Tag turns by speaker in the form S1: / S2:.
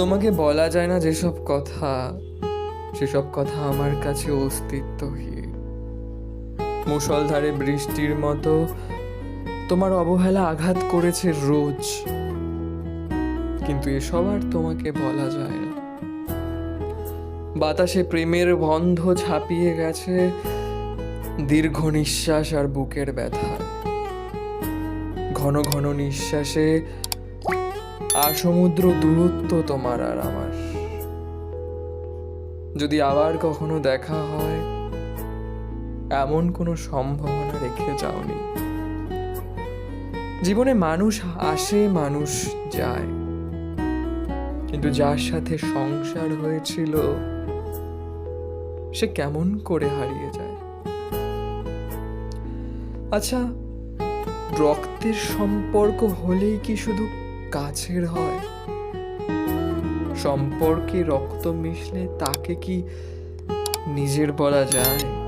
S1: তোমাকে বলা যায় না যেসব কথা, সেসব কথা আমার কাছে অস্তিত্বহীন। মুষলধারে বৃষ্টির মতো তোমার অবহেলা আঘাত করেছে রোজ। কিন্তু এসব আর তোমাকে বলা যায় না। বাতাসে প্রেমের বন্ধ ছাপিয়ে গেছে দীর্ঘ নিঃশ্বাস আর বুকের ব্যথা। ঘন ঘন নিঃশ্বাসে আসমুদ্র দূরত্ব তোমার আর আমার। যদি আবার কখনো দেখা হয়, এমন কোনো সম্ভাবনা রেখে যাওনি। জীবনে মানুষ আসে, মানুষ যায়। কিন্তু যার সাথে সংসার হয়েছিল, সে কেমন করে হারিয়ে যায়? আচ্ছা রক্তের সম্পর্ক হলেই কি শুধু কাছের হয়? সম্পর্কে রক্ত মিশলে তাকে কি নিজের বলা যায়?